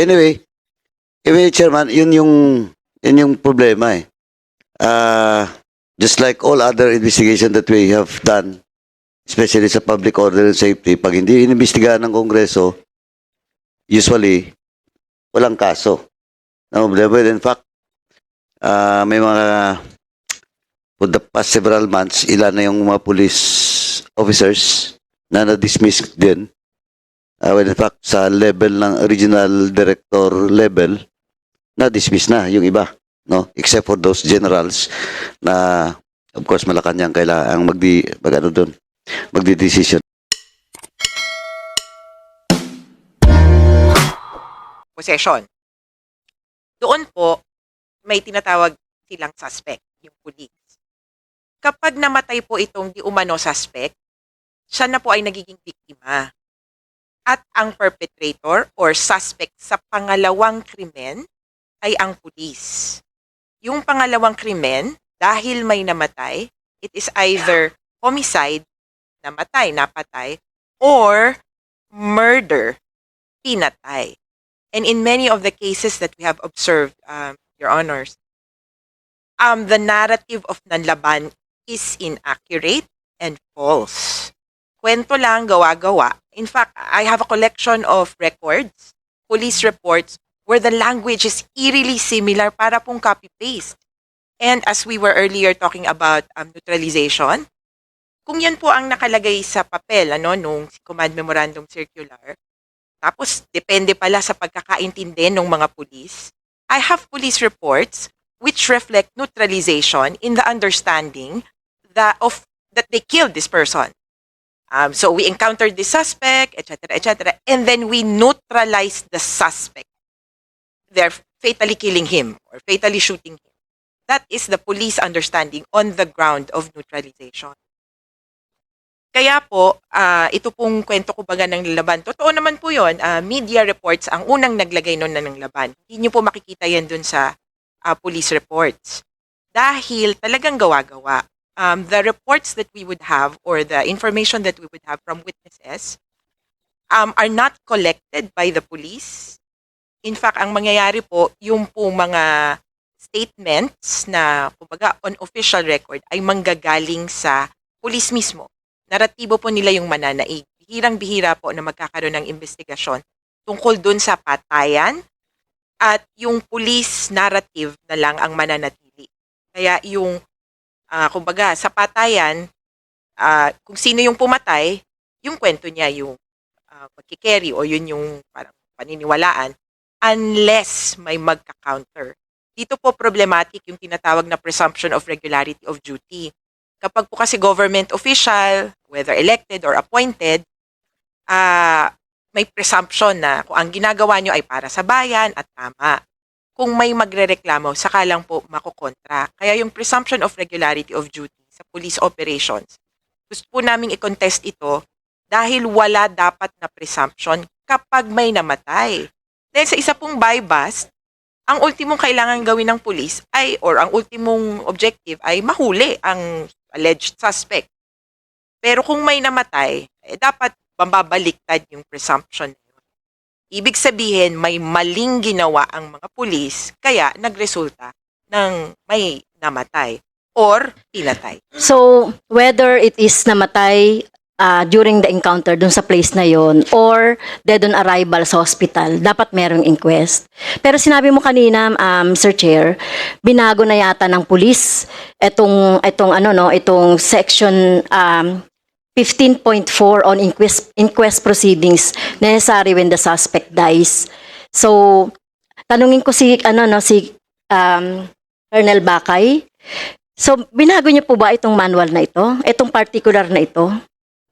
Anyway, anyway, Chairman, yun yung, yun yung problema eh. Uh, just like all other investigation that we have done, especially sa public order and safety, pag hindi inimbestigahan ng Kongreso, usually, walang kaso. No, but in fact, uh, may mga, for the past several months, ilan na yung mga police officers na na-dismiss din. Uh, when in fact, sa level ng regional director level, na-dismiss na yung iba. No? Except for those generals na, of course, Malacanang kailangan magdi, mag ano doon, magdi-decision. possession. Doon po, may tinatawag silang suspect, yung police. Kapag namatay po itong di umano suspect, siya na po ay nagiging biktima. At ang perpetrator or suspect sa pangalawang krimen ay ang pulis. Yung pangalawang krimen, dahil may namatay, it is either homicide, namatay, napatay, or murder, pinatay. And in many of the cases that we have observed, um, Your Honors, um, the narrative of nanlaban is inaccurate and false. Kwento lang, gawa-gawa. In fact, I have a collection of records, police reports, where the language is eerily similar para pong copy-paste. And as we were earlier talking about um, neutralization, kung yan po ang nakalagay sa papel, ano, nung Command Memorandum Circular, tapos, depende pala sa pagkakaintindi ng mga pulis. I have police reports which reflect neutralization in the understanding that of that they killed this person. Um, so we encountered the suspect, etc., etc., and then we neutralize the suspect. They're fatally killing him or fatally shooting him. That is the police understanding on the ground of neutralization. Kaya po, ah, ito pong kwento ko baga ng laban. Totoo naman po yon. Ah, media reports ang unang naglagay noon na ng laban. Hindi nyo po makikita yan dun sa ah, police reports. Dahil talagang gawa-gawa. Um, the reports that we would have or the information that we would have from witnesses um, are not collected by the police. In fact, ang mangyayari po, yung po mga statements na, kumbaga, on official record ay manggagaling sa police mismo naratibo po nila yung mananaig. Bihirang-bihira po na magkakaroon ng investigasyon tungkol dun sa patayan at yung police narrative na lang ang mananatili. Kaya yung, ah, kumbaga, sa patayan, ah, kung sino yung pumatay, yung kwento niya, yung uh, pagkikerry o yun yung parang paniniwalaan, unless may magka-counter. Dito po problematic yung tinatawag na presumption of regularity of duty kapag po kasi government official, whether elected or appointed, ah may presumption na kung ang ginagawa nyo ay para sa bayan at tama. Kung may magrereklamo, saka lang po makokontra. Kaya yung presumption of regularity of duty sa police operations, gusto po namin i-contest ito dahil wala dapat na presumption kapag may namatay. Dahil sa isa pong bust, ang ultimong kailangan gawin ng police ay, or ang ultimong objective ay mahuli ang alleged suspect. Pero kung may namatay, eh, dapat mababaliktad yung presumption. Ibig sabihin, may maling ginawa ang mga pulis, kaya nagresulta ng may namatay or pinatay. So, whether it is namatay ah, during the encounter dun sa place na yon or dead on arrival sa hospital, dapat merong inquest. Pero sinabi mo kanina, um, Sir Chair, binago na yata ng pulis itong, itong ano no, itong section um, 15.4 on inquest, inquest proceedings necessary when the suspect dies. So, tanungin ko si ano no si um, Colonel Bakay. So, binago niyo po ba itong manual na ito? Itong particular na ito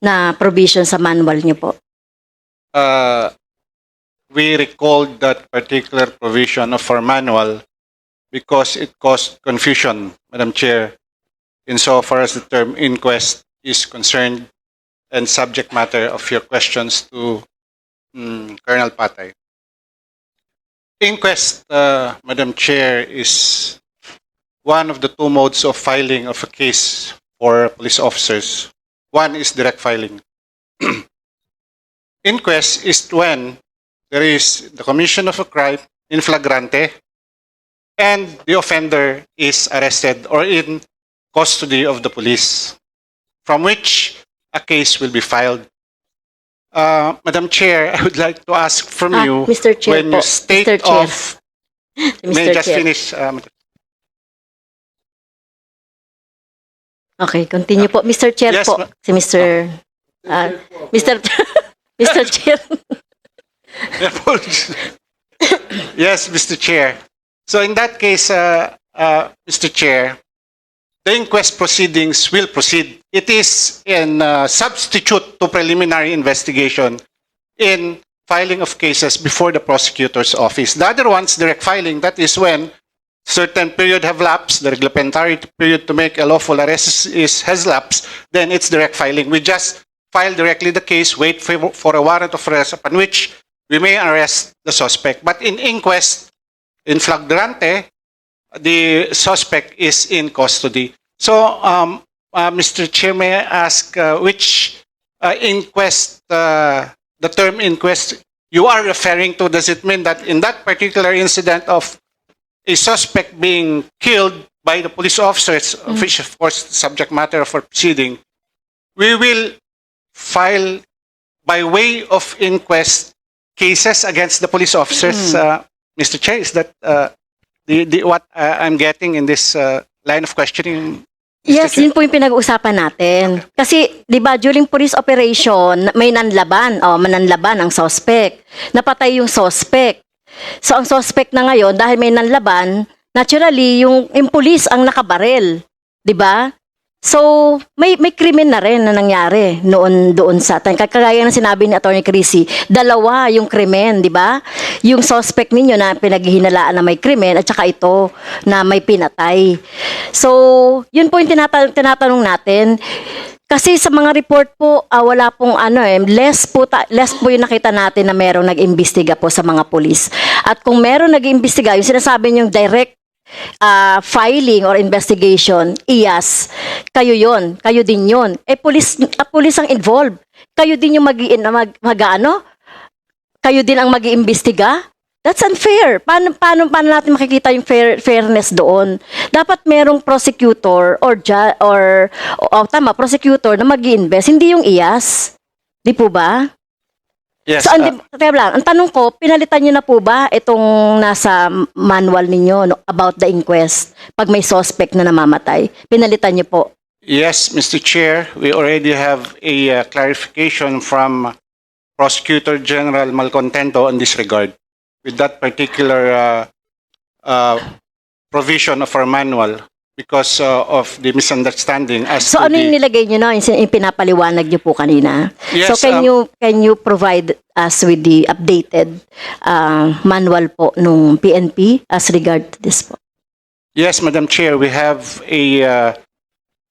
na provision sa manual niyo po? uh, we recalled that particular provision of our manual because it caused confusion, Madam Chair, insofar as the term inquest is concerned and subject matter of your questions to mm, Colonel Patay. Inquest, uh, Madam Chair, is one of the two modes of filing of a case for police officers. One is direct filing. Inquest is when there is the commission of a crime in flagrante, and the offender is arrested or in custody of the police, from which a case will be filed. Uh, Madam Chair, I would like to ask from Ah, you Mr. Chair when po. you state Mr. Chair. of Mr. may I just Chair. finish. Um, Okay, continue po. Mr. Chair Yes, po. ma- Si Mr. ah, Mr. Mr. Chair. yes, Mr. Chair. So in that case, uh, uh, Mr. Chair, the inquest proceedings will proceed. It is in uh, substitute to preliminary investigation in filing of cases before the prosecutor's office. The other one's direct filing. That is when certain period have lapsed, the reglementary period to make a lawful arrest is has lapsed, then it's direct filing. We just file directly the case, wait for, for a warrant of arrest upon which we may arrest the suspect. But in inquest, in flagrante, the suspect is in custody. So, um, uh, Mr. Chair, may I ask uh, which uh, inquest, uh, the term inquest you are referring to? Does it mean that in that particular incident of a suspect being killed by the police officers, which of course subject matter for proceeding, we will file by way of inquest cases against the police officers, uh, Mr. Chair. Is that uh, the, the what uh, I'm getting in this uh, line of questioning? Yes, Chair? yun po yung pinag-uusapan natin. Kasi, di ba, during police operation, may nanlaban, o mananlaban ang suspect. Napatay yung suspect. So, ang suspect na ngayon, dahil may nanlaban, naturally, yung, yung police ang nakabarel. Di ba? So, may may krimen na rin na nangyari noon doon sa atin. Kagaya ng sinabi ni Attorney Crissy, dalawa yung krimen, di ba? Yung suspect ninyo na pinaghihinalaan na may krimen at saka ito na may pinatay. So, yun po yung tinata- tinatanong natin. Kasi sa mga report po, ah, wala pong ano eh, less po, ta- less po yung nakita natin na merong nag-imbestiga po sa mga polis. At kung meron nag-imbestiga, yung sinasabi yung direct ah, filing or investigation, IAS, kayo yon, kayo din yon. Eh, police, ah, police ang involved. Kayo din yung mag, mag, mag ano? Kayo din ang mag-iimbestiga? That's unfair. Paano, paano, paano natin makikita yung fair, fairness doon? Dapat merong prosecutor or, ju- or, o tama, prosecutor na mag invest hindi yung IAS. Di po ba? Yes. so, uh, teka lang, ang tanong ko, pinalitan niyo na po ba itong nasa manual ninyo no, about the inquest pag may suspect na namamatay? Pinalitan niyo po. Yes, Mr. Chair, we already have a uh, clarification from Prosecutor General Malcontento on this regard with that particular uh, uh, provision of our manual because uh, of the misunderstanding as So to ano yung the... nilagay niyo na, yung, sin- yung pinapaliwanag niyo po kanina? Yes, so can um, you can you provide us with the updated uh, manual po nung PNP as regard to this po? Yes, Madam Chair, we have a, uh,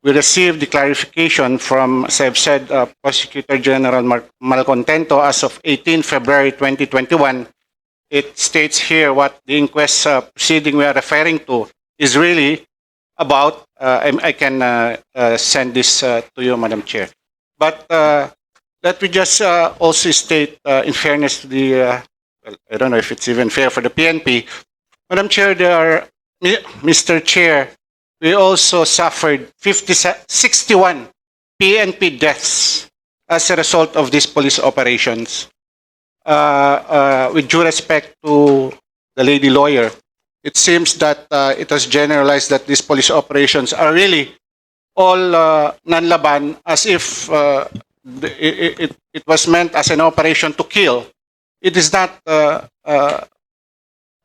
we received the clarification from, as I've said, uh, Prosecutor General Mar- Malcontento as of 18 February 2021. It states here what the inquest uh, proceeding we are referring to is really about. Uh, I, I can uh, uh, send this to you, Madam Chair. But let me just also state, in fairness to the, I don't know if it's even fair for the PNP, Madam Chair, there are Mr. Chair, we also suffered 50, 61 PNP deaths as a result of these police operations. Uh, uh, with due respect to the lady lawyer, it seems that uh, it was generalized that these police operations are really all uh, nanlaban as if uh, it, it, it was meant as an operation to kill. It is not, uh, uh,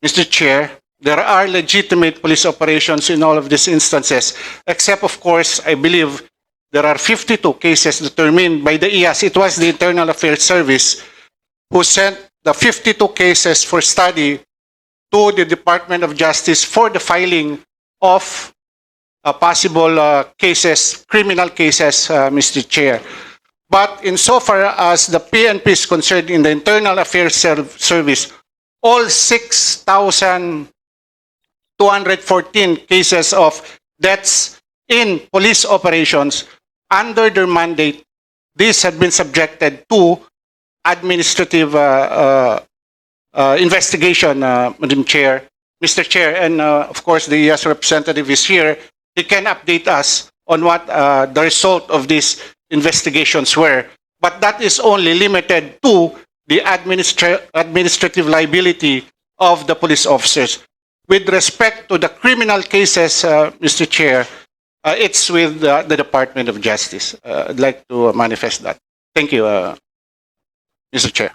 Mr. Chair, there are legitimate police operations in all of these instances, except, of course, I believe there are 52 cases determined by the IAS. It was the Internal Affairs Service who sent the 52 cases for study to the Department of Justice for the filing of uh, possible uh, cases, criminal cases, uh, Mr. Chair. But insofar as the PNP is concerned in the Internal Affairs Ser- Service, all 6,214 cases of deaths in police operations under their mandate, these have been subjected to administrative uh, uh, uh, investigation, uh, Madam Chair, Mr. Chair, and uh, of course the US representative is here. He can update us on what uh, the result of these investigations were. But that is only limited to the administra- administrative liability of the police officers. With respect to the criminal cases, uh, Mr. Chair, uh, it's with uh, the Department of Justice. Uh, I'd like to manifest that. Thank you, uh, Mr. Chair.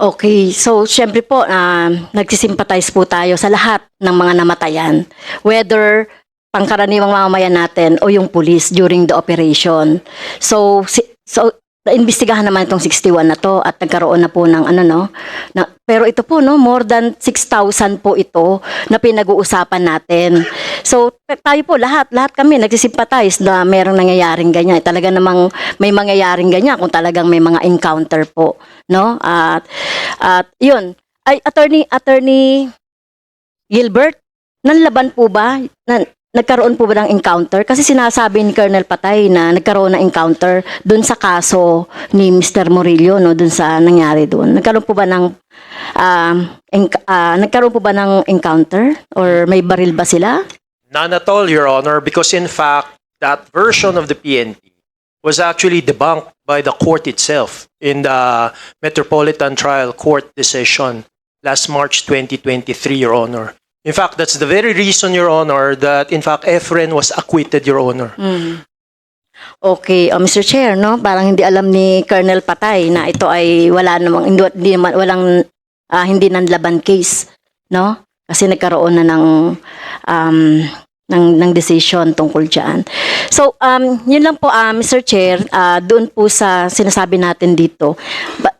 Okay, so syempre po, uh, nagsisimpatize po tayo sa lahat ng mga namatayan. Whether pangkaraniwang mamamayan natin o yung police during the operation. So, si, so naimbestigahan naman itong 61 na to at nagkaroon na po ng ano no. Na, pero ito po no, more than 6,000 po ito na pinag-uusapan natin. So tayo po lahat, lahat kami nagsisimpatize na merong nangyayaring ganyan. Talaga namang may mangyayaring ganyan kung talagang may mga encounter po, no? At at yun, ay attorney attorney Gilbert, nanlaban po ba? Na, nagkaroon po ba ng encounter? Kasi sinasabi ni Colonel Patay na nagkaroon ng encounter dun sa kaso ni Mr. Murillo, no, dun sa nangyari dun. Nagkaroon po ba ng enc- ah, nagkaroon po ba ng encounter or may baril ba sila? None at all, Your Honor, because in fact, that version of the PNP was actually debunked by the court itself in the Metropolitan Trial Court decision last March 2023, Your Honor. In fact, that's the very reason, Your Honor, that in fact Efren was acquitted, Your Honor. Okay, oh, Mr. Chair, no? Parang hindi alam ni Colonel Patay na ito ay wala namang hindi, hindi walang ah, hindi nanlaban case, no? Kasi nagkaroon na ng um, ng ng decision tungkol diyan. So, um yun lang po ah, Mr. Chair, ah, doon po sa sinasabi natin dito. Ba-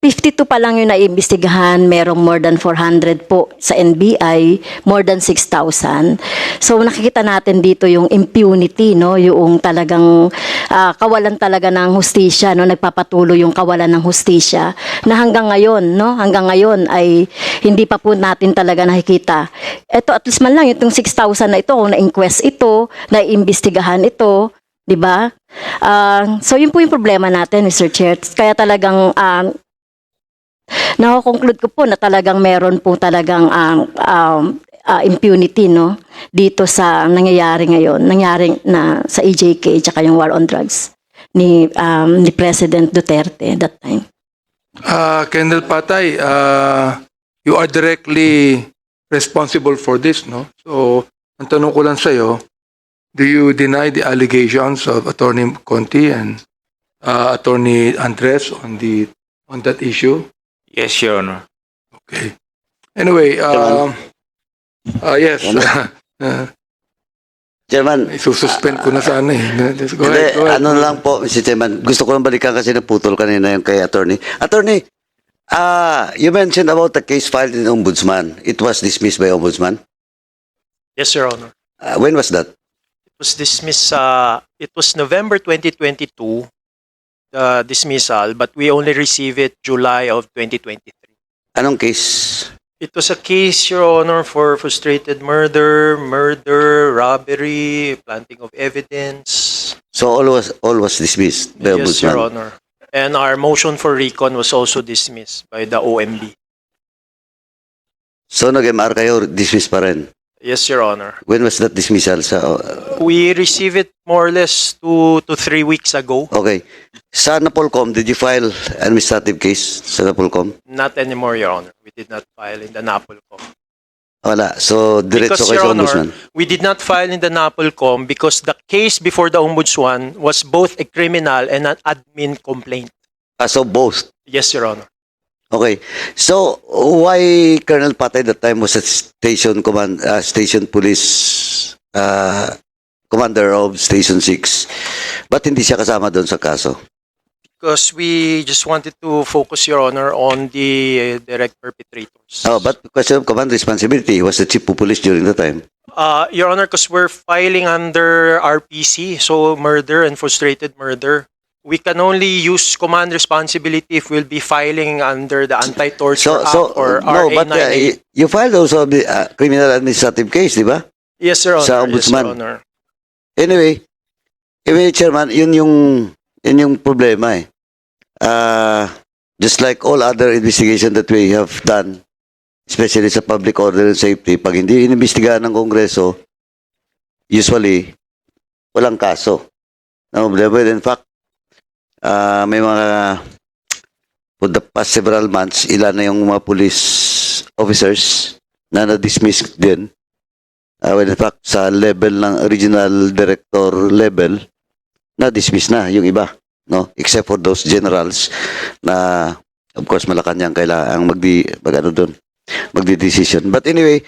52 pa lang yung naiimbestigahan, merong more than 400 po sa NBI, more than 6,000. So nakikita natin dito yung impunity, no, yung talagang ah, kawalan talaga ng hustisya, no, nagpapatuloy yung kawalan ng hustisya na hanggang ngayon, no, hanggang ngayon ay hindi pa po natin talaga nakikita. Ito at least man lang itong 6,000 na ito, na-inquest ito, naiimbestigahan ito, 'di ba? Ah, so yun po yung problema natin, Mr. Chair. Kaya talagang um, Nako-conclude ko po na talagang meron po talagang ang um, ah, impunity no dito sa nangyayari ngayon, nangyari na sa EJK tsaka yung war on drugs ni um, ni President Duterte that time. Uh, Kendall Patay, uh, you are directly responsible for this, no? So, ang tanong ko lang sa'yo, do you deny the allegations of Attorney Conti and uh, Attorney Andres on the on that issue? Yes, Your Honor. Okay. Anyway, uh, uh, yes. uh, Chairman, isususpend ko na sana eh. Let's go hindi, ahead, go ahead. ano lang po, Mr. Chairman, gusto ko lang balikan kasi naputol kanina yung kay attorney. Attorney, ah, you mentioned about the case filed in Ombudsman. It was dismissed by Ombudsman. Yes, Your Honor. Ah, when was that? It was dismissed, uh, it was November 2022, the dismissal, but we only received it July of 2023. Anong case? It was a case, Your Honor, for frustrated murder, murder, robbery, planting of evidence. So all was all was dismissed by yes, Your Ombudsman. Honor. And our motion for recon was also dismissed by the OMB. So nag-MR kayo, dismissed pa rin. Yes, Your Honor. When was that dismissal sa uh, We received it more or less two to three weeks ago. Okay. Sa Napolcom, did you file administrative case sa Napolcom? Not anymore, Your Honor. We did not file in the NAPOLCOM. Wala. So diretso Because, kayo Your sa Honor, Ombudsman. we did not file in the NAPOLCOM because the case before the Ombudsman was both a criminal and an admin complaint. Ah, so both. Yes, Your Honor. Okay. So why Colonel Patay that time was a station command uh, station police uh, commander of station 6 but hindi siya kasama doon sa kaso. Because we just wanted to focus, Your Honor, on the uh, direct perpetrators. Oh, but question of command responsibility he was the chief of police during the time. Uh, Your Honor, because we're filing under RPC, so murder and frustrated murder. We can only use command responsibility if we'll be filing under the Anti-Torture so Act or no, RA but uh, 98. you, filed also the uh, criminal administrative case, di ba? yes, Your Honor. sa Yes, Ombudsman. Your Honor. Anyway, anyway, Chairman, yun yung, yun yung problema eh. Ah, just like all other investigation that we have done, especially sa public order and safety, pag hindi inimbestigahan ng Kongreso, usually, walang kaso. No, but in fact, ah, may mga, for the past several months, ilan na yung mga police officers na na-dismiss din. Ah, when in fact, sa level ng regional director level, na-dismiss na yung iba. No? Except for those generals na, of course, Malacanang kailangan magdi, mag ano doon, magdi-decision. But anyway,